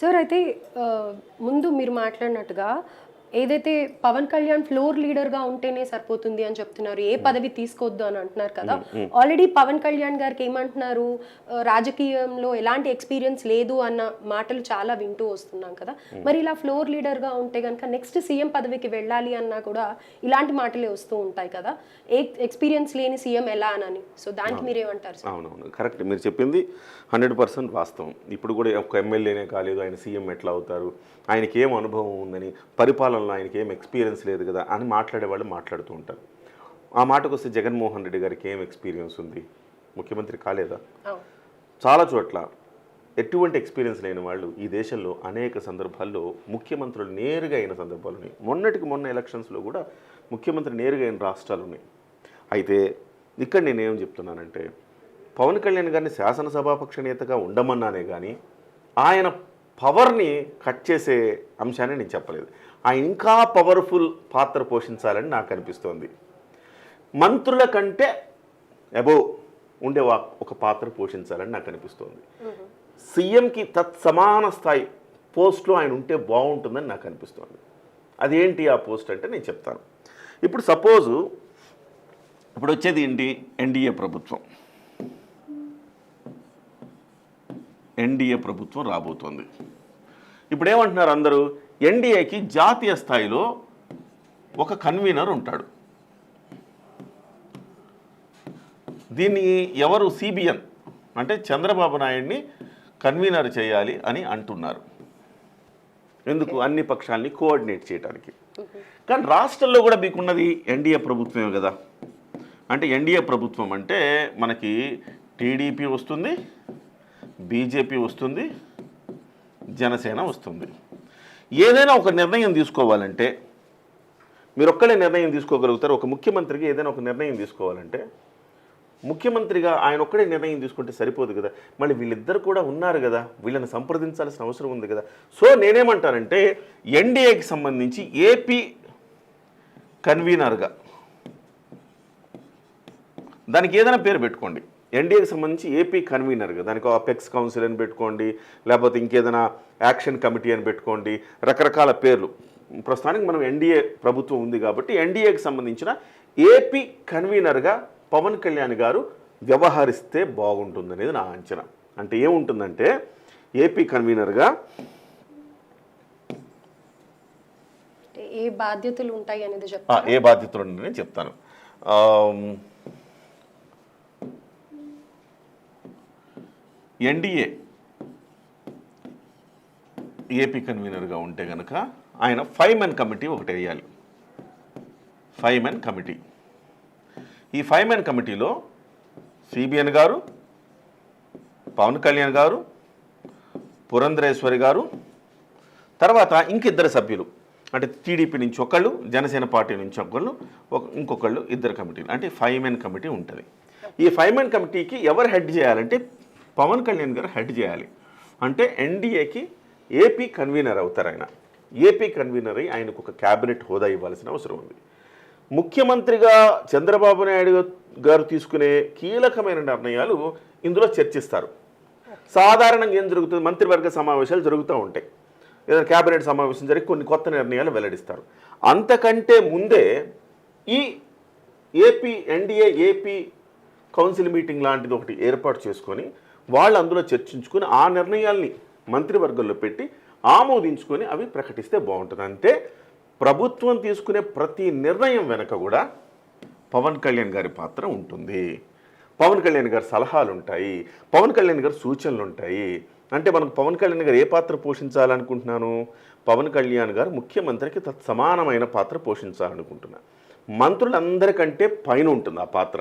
Sir అయితే ముందు మీరు మాట్లాడినట్టుగా ఏదైతే పవన్ కళ్యాణ్ ఫ్లోర్ లీడర్గా ఉంటేనే సరిపోతుంది అని చెప్తున్నారు. ఏ పదవి తీసుకోవద్దు అని అంటున్నారు కదా. ఆల్రెడీ పవన్ కళ్యాణ్ గారికి ఏమంటున్నారు? రాజకీయంలో ఎలాంటి ఎక్స్పీరియన్స్ లేదు అన్న మాటలు చాలా వింటూ వస్తున్నాం కదా. మరి ఇలా ఫ్లోర్ లీడర్గా ఉంటే కనుక నెక్స్ట్ సీఎం పదవికి వెళ్ళాలి అన్నా కూడా ఇలాంటి మాటలే వస్తూ ఉంటాయి కదా. ఏ ఎక్స్పీరియన్స్ లేని సీఎం ఎలా అని సో దానికి మీరేమంటారు అవునవును. కరెక్ట్. మీరు చెప్పింది హండ్రెడ్ పర్సెంట్ వాస్తవం. ఇప్పుడు కూడా ఒక ఎమ్మెల్యేనే కాలేదు. ఆయన సీఎం ఎట్లా అవుతారు? ఆయనకి ఏం అనుభవం ఉందని పరిపాలనలో ఆయనకి ఏం ఎక్స్పీరియన్స్ లేదు కదా అని మాట్లాడే వాళ్ళు మాట్లాడుతూ ఉంటారు. ఆ మాటకు వస్తే జగన్మోహన్ రెడ్డి గారికి ఏం ఎక్స్పీరియన్స్ ఉంది? ముఖ్యమంత్రి కాలేదా? చాలా చోట్ల ఎటువంటి ఎక్స్పీరియన్స్ లేని వాళ్ళు ఈ దేశంలో అనేక సందర్భాల్లో ముఖ్యమంత్రులు నేరుగా అయిన సందర్భాలు ఉన్నాయి. మొన్నటికి మొన్న ఎలక్షన్స్లో కూడా ముఖ్యమంత్రి నేరుగా అయిన రాష్ట్రాలు ఉన్నాయి. అయితే ఇక్కడ నేనేం చెప్తున్నానంటే పవన్ కళ్యాణ్ గారిని శాసనసభాపక్ష నేతగా ఉండమన్నానే కానీ ఆయన పవర్ని కట్ చేసే అంశాన్ని నేను చెప్పలేదు. ఆయన ఇంకా పవర్ఫుల్ పాత్ర పోషించాలని నాకు అనిపిస్తోంది. మంత్రుల కంటే అబోవ్ ఉండే ఒక పాత్ర పోషించాలని నాకు అనిపిస్తోంది. సీఎంకి తత్సమాన స్థాయి పోస్ట్లో ఆయన ఉంటే బాగుంటుందని నాకు అనిపిస్తోంది. అదేంటి ఆ పోస్ట్ అంటే నేను చెప్తాను. ఇప్పుడు సపోజు ఇప్పుడు వచ్చేది ఏంటి? ఎన్డీఏ ప్రభుత్వం. ఎన్డీఏ ప్రభుత్వం రాబోతోంది. ఇప్పుడు ఏమంటున్నారు అందరూ? ఎన్డీఏకి జాతీయ స్థాయిలో ఒక కన్వీనర్ ఉంటాడు. దీన్ని ఎవరు సిబిఎన్ అంటే చంద్రబాబు నాయుడిని కన్వీనర్ చేయాలి అని అంటున్నారు. ఎందుకు? అన్ని పక్షాలని కోఆర్డినేట్ చేయడానికి కానీ రాష్ట్రంలో కూడా మీకున్నది ఎన్డీఏ ప్రభుత్వమే కదా. అంటే ఎన్డీఏ ప్రభుత్వం అంటే మనకి టీడీపీ వస్తుంది బీజేపీ వస్తుంది జనసేన వస్తుంది. ఏదైనా ఒక నిర్ణయం తీసుకోవాలంటే మీరు ఒక్కడే నిర్ణయం తీసుకోగలుగుతారు. ఒక ముఖ్యమంత్రికి ఏదైనా ఒక నిర్ణయం తీసుకోవాలంటే ముఖ్యమంత్రిగా ఆయన ఒక్కడే నిర్ణయం తీసుకుంటే సరిపోదు కదా. మళ్ళీ వీళ్ళిద్దరు కూడా ఉన్నారు కదా. వీళ్ళని సంప్రదించాల్సిన అవసరం ఉంది కదా. సో నేనేమంటానంటే ఎన్డీఏకి సంబంధించి ఏపీ కన్వీనర్గా దానికి ఏదైనా పేరు పెట్టుకోండి. ఎన్డీఏకి సంబంధించి ఏపీ కన్వీనర్గా దానికి అపెక్స్ కౌన్సిల్ అని పెట్టుకోండి లేకపోతే ఇంకేదైనా యాక్షన్ కమిటీ అని పెట్టుకోండి రకరకాల పేర్లు. ప్రస్తుతానికి మనం ఎన్డీఏ ప్రభుత్వం ఉంది కాబట్టి ఎన్డీఏకి సంబంధించిన ఏపీ కన్వీనర్గా పవన్ కళ్యాణ్ గారు వ్యవహరిస్తే బాగుంటుందనేది నా అంచనా. అంటే ఏముంటుందంటే ఏపీ కన్వీనర్గా ఏ బాధ్యతలు ఉంటాయి అనేది ఆ, చెప్తారు? ఏ బాధ్యతలు ఉన్నాయో నేను చెప్తాను. ఎన్డీఏ ఏపీ కన్వీనర్గా ఉంటే కనుక ఆయన ఫైవ్ మెన్ కమిటీ ఒకటి వేయాలి. Five men committee. ఈ ఫైవ్ మెన్ కమిటీలో సిబిఎన్ గారు పవన్ కళ్యాణ్ గారు పురంధరేశ్వరి గారు తర్వాత ఇంకిద్దరు సభ్యులు అంటే టీడీపీ నుంచి ఒకళ్ళు జనసేన పార్టీ నుంచి ఒకళ్ళు ఒక ఇంకొకళ్ళు ఇద్దరు కమిటీలు అంటే ఫైవ్ మెన్ కమిటీ ఉంటుంది. ఈ ఫైవ్ మెన్ కమిటీకి ఎవరు హెడ్ చేయాలంటే పవన్ కళ్యాణ్ గారు హెడ్ చేయాలి. అంటే ఎన్డీఏకి ఏపీ కన్వీనర్ అవుతారు ఆయన. ఏపీ కన్వీనర్ అయి ఆయనకు ఒక క్యాబినెట్ హోదా ఇవ్వాల్సిన అవసరం ఉంది. ముఖ్యమంత్రిగా చంద్రబాబు నాయుడు గారు తీసుకునే కీలకమైన నిర్ణయాలు ఇందులో చర్చిస్తారు. సాధారణంగా ఏం జరుగుతుంది? మంత్రివర్గ సమావేశాలు జరుగుతూ ఉంటాయి. ఏదైనా క్యాబినెట్ సమావేశం జరిగి కొన్ని కొత్త నిర్ణయాలు వెల్లడిస్తారు. అంతకంటే ముందే ఈ AP NDA AP council meeting లాంటిది ఒకటి ఏర్పాటు చేసుకొని వాళ్ళు అందులో చర్చించుకొని ఆ నిర్ణయాల్ని మంత్రివర్గంలో పెట్టి ఆమోదించుకొని అవి ప్రకటిస్తే బాగుంటుంది. అంటే ప్రభుత్వం తీసుకునే ప్రతి నిర్ణయం వెనక కూడా పవన్ కళ్యాణ్ గారి పాత్ర ఉంటుంది. పవన్ కళ్యాణ్ గారి సలహాలు ఉంటాయి పవన్ కళ్యాణ్ గారి సూచనలు ఉంటాయి అంటే మనకు పవన్ కళ్యాణ్ గారు ఏ పాత్ర పోషించాలనుకుంటున్నాను? పవన్ కళ్యాణ్ గారు ముఖ్యమంత్రికి తత్సమానమైన పాత్ర పోషించాలనుకుంటున్నా. మంత్రులందరికంటే పైన ఉంటుంది ఆ పాత్ర.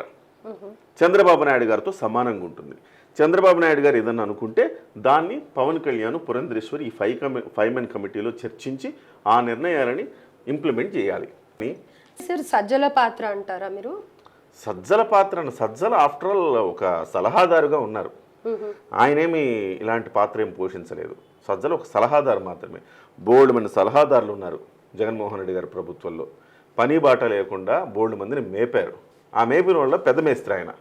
చంద్రబాబు నాయుడు గారితో సమానంగా ఉంటుంది. చంద్రబాబు నాయుడు గారు ఏదన్నా అనుకుంటే దాన్ని పవన్ కళ్యాణ్ పురంధరేశ్వరి ఈ ఫైవ్ కమి ఫైవ్ మెన్ కమిటీలో చర్చించి ఆ నిర్ణయాలని ఇంప్లిమెంట్ చేయాలి. సార్ సజ్జల పాత్ర అంటారా మీరు? సజ్జల పాత్ర సజ్జల ఆఫ్టర్ ఆల్ ఒక సలహాదారుగా ఉన్నారు. ఆయనేమి ఇలాంటి పాత్ర ఏం పోషించలేదు. సజ్జల ఒక సలహాదారు మాత్రమే. బోల్డ్ మంది సలహాదారులు ఉన్నారు జగన్మోహన్ రెడ్డి గారి ప్రభుత్వంలో. పని బాట లేకుండా బోల్డ్ మందిని మేపారు. ఆ మేపిన వాళ్ళ పెద్ద మేస్త్రి ఆయన.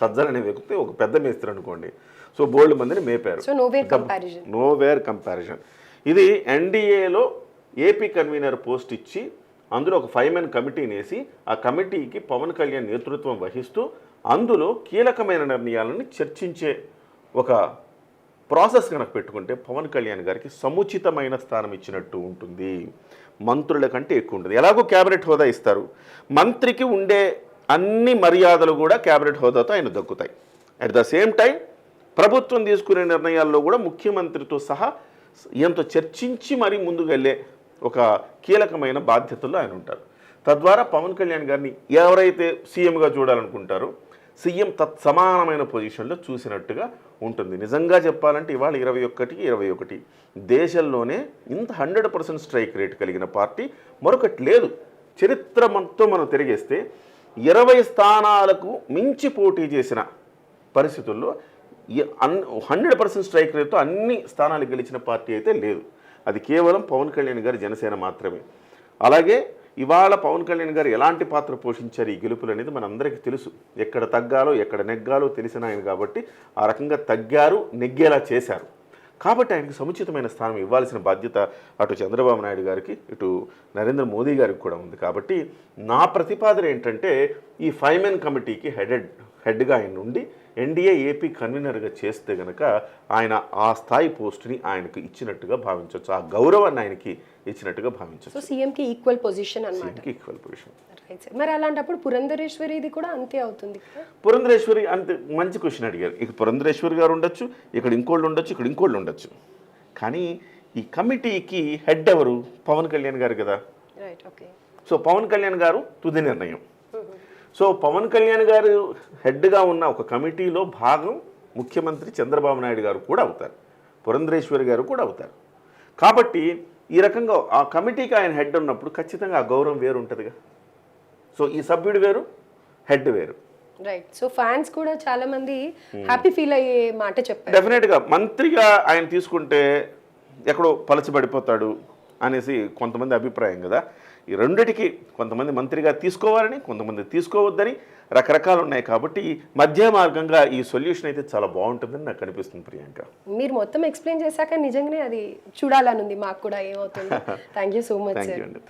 సజ్జల అనే వ్యక్తి ఒక పెద్ద మేస్త్రి అనుకోండి. సో బోల్డ్ మందిని మేపారు. నో వేర్ కంపారిజన్ ఇది ఎన్డీఏలో ఏపీ కన్వీనర్ పోస్ట్ ఇచ్చి అందులో ఒక ఫైవ్ మెన్ కమిటీని వేసి ఆ కమిటీకి పవన్ కళ్యాణ్ నేతృత్వం వహిస్తూ అందులో కీలకమైన నిర్ణయాలను చర్చించే ఒక ప్రాసెస్ కనుక పెట్టుకుంటే పవన్ కళ్యాణ్ గారికి సముచితమైన స్థానం ఇచ్చినట్టు ఉంటుంది. మంత్రుల కంటే ఎక్కువ ఉంటుంది ఎలాగో క్యాబినెట్ హోదా ఇస్తారు. మంత్రికి ఉండే అన్ని మర్యాదలు కూడా క్యాబినెట్ హోదాతో ఆయన దక్కుతాయి. అట్ ద సేమ్ టైం ప్రభుత్వం తీసుకునే నిర్ణయాల్లో కూడా ముఖ్యమంత్రితో సహా ఎంతో చర్చించి మరీ ముందుకు వెళ్ళే ఒక కీలకమైన బాధ్యతల్లో ఆయన ఉంటారు. తద్వారా పవన్ కళ్యాణ్ గారిని ఎవరైతే సీఎంగా చూడాలనుకుంటారో సీఎం తత్ సమానమైన పొజిషన్లో చూసినట్టుగా ఉంటుంది. నిజంగా చెప్పాలంటే ఇవాళ ఇరవై ఒకటికి ఇరవై ఒకటి. దేశంలోనే ఇంత హండ్రెడ్ పర్సెంట్ స్ట్రైక్ రేట్ కలిగిన పార్టీ మరొకటి లేదు. చరిత్ర మొత్తం మనం తిరిగేస్తే ఇరవై స్థానాలకు మించి పోటీ చేసిన పరిస్థితుల్లో అన్ హండ్రెడ్ పర్సెంట్ స్ట్రైక్ రేట్తో అన్ని స్థానాలు గెలిచిన పార్టీ అయితే లేదు. అది కేవలం పవన్ కళ్యాణ్ గారి జనసేన మాత్రమే. అలాగే ఇవాళ పవన్ కళ్యాణ్ గారు ఎలాంటి పాత్ర పోషించారు ఈ గెలుపులు అనేది మనందరికీ తెలుసు. ఎక్కడ తగ్గాలో ఎక్కడ నెగ్గాలో తెలిసిన ఆయన కాబట్టి ఆ రకంగా తగ్గారు నెగ్గేలా చేశారు. కాబట్టి ఆయనకి సముచితమైన స్థానం ఇవ్వాల్సిన బాధ్యత అటు చంద్రబాబు నాయుడు గారికి ఇటు నరేంద్ర మోదీ గారికి కూడా ఉంది. కాబట్టి నా ప్రతిపాదన ఏంటంటే ఈ ఫైవ్ మెన్ కమిటీకి హెడెడ్ హెడ్గా ఆయన ఉండి ఎన్డీఏ ఏపీ కన్వీనర్గా చేస్తే గనక ఆయన ఆ స్థాయి పోస్టుని ఆయనకు ఇచ్చినట్టుగా భావించవచ్చు ఆ గౌరవాన్ని ఆయనకి ఇచ్చినట్టుగా భావించవచ్చు సో సీఎంకి ఈక్వల్ పొజిషన్ ఈక్వల్ పొజిషన్. మరి అలాంటప్పుడు పురంధరేశ్వరిది కూడా అంతే అవుతుంది పురంధరేశ్వరి అంతే మంచి క్వశ్చన్ అడిగారు. ఇక పురంధరేశ్వరి గారు ఉండొచ్చు ఇక్కడ ఇంకోళ్ళు ఉండొచ్చు ఇక్కడ ఇంకోళ్ళు ఉండొచ్చు. కానీ ఈ కమిటీకి హెడ్ ఎవరు? పవన్ కళ్యాణ్ గారు కదా. సో పవన్ కళ్యాణ్ గారు తుది నిర్ణయం. సో పవన్ కళ్యాణ్ గారు హెడ్గా ఉన్న ఒక కమిటీలో భాగం ముఖ్యమంత్రి చంద్రబాబు నాయుడు గారు కూడా అవుతారు. పురంధరేశ్వరి గారు కూడా అవుతారు. కాబట్టి ఈ రకంగా ఆ కమిటీకి ఆయన హెడ్ ఉన్నప్పుడు ఖచ్చితంగా ఆ గౌరవం వేరు ఉంటుందిగా సో ఈ సభ్యుడు వేరు హెడ్ వేరు. రైట్ సో ఫ్యాన్స్ కూడా చాలా మంది హ్యాపీ ఫీల్ అయ్యే మాట చెప్పారు. డెఫినెట్గా మంత్రిగా ఆయన తీసుకుంటే ఎక్కడో పలచబడిపోతాడు అనేసి కొంతమంది అభిప్రాయం కదా. ఈ రెండిటికి కొంతమంది మంత్రిగా తీసుకోవాలని కొంతమంది తీసుకోవద్దని రకరకాలు ఉన్నాయి కాబట్టి మధ్య మార్గంగా ఈ సొల్యూషన్ అయితే చాలా బాగుంటుందని నాకు అనిపిస్తుంది ప్రియాంక. మీరు మొత్తం ఎక్స్ప్లెయిన్ చేశాక నిజంగానే అది చూడాలని ఉంది మాకు కూడా ఏమవుతుంది. Thank you so much thank you అండి.